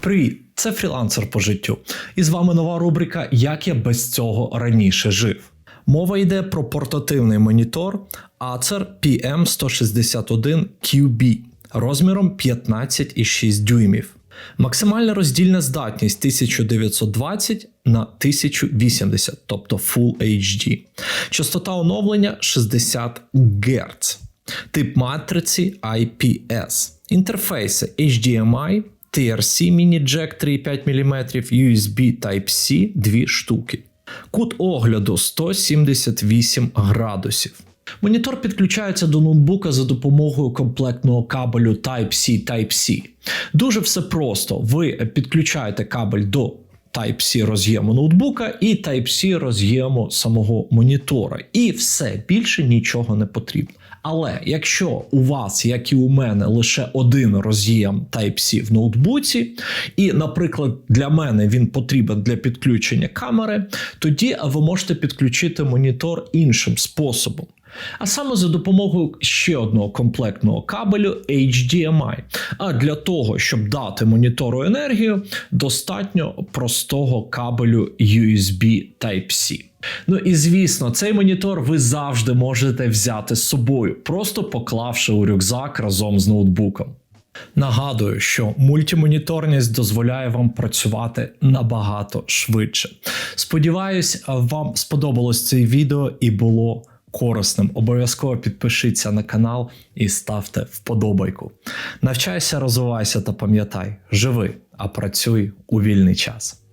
Привіт, це фрілансер по життю. І з вами нова рубрика Як я без цього раніше жив. Мова йде про портативний монітор Acer PM161QB розміром 15,6 дюймів. Максимальна роздільна здатність 1920 на 1080, тобто Full HD. Частота оновлення 60 Гц. Тип матриці IPS. Інтерфейси HDMI, TRC міні-джек 3,5 мм, USB Type-C 2 штуки. Кут огляду 178 градусів. Монітор підключається до ноутбука за допомогою комплектного кабелю Type-C Type-C. Дуже все просто. Ви підключаєте кабель до Type-C роз'єму ноутбука і Type-C роз'єму самого монітора. І все, більше нічого не потрібно. Але якщо у вас, як і у мене, лише один роз'єм Type-C в ноутбуці, і, наприклад, для мене він потрібен для підключення камери, тоді ви можете підключити монітор іншим способом. А саме за допомогою ще одного комплектного кабелю HDMI. А для того, щоб дати монітору енергію, достатньо простого кабелю USB Type-C. Ну і звісно, цей монітор ви завжди можете взяти з собою, просто поклавши у рюкзак разом з ноутбуком. Нагадую, що мультимоніторність дозволяє вам працювати набагато швидше. Сподіваюсь, вам сподобалось це відео і було корисним. Обов'язково підпишіться на канал і ставте вподобайку. Навчайся, розвивайся та пам'ятай, живи, а працюй у вільний час.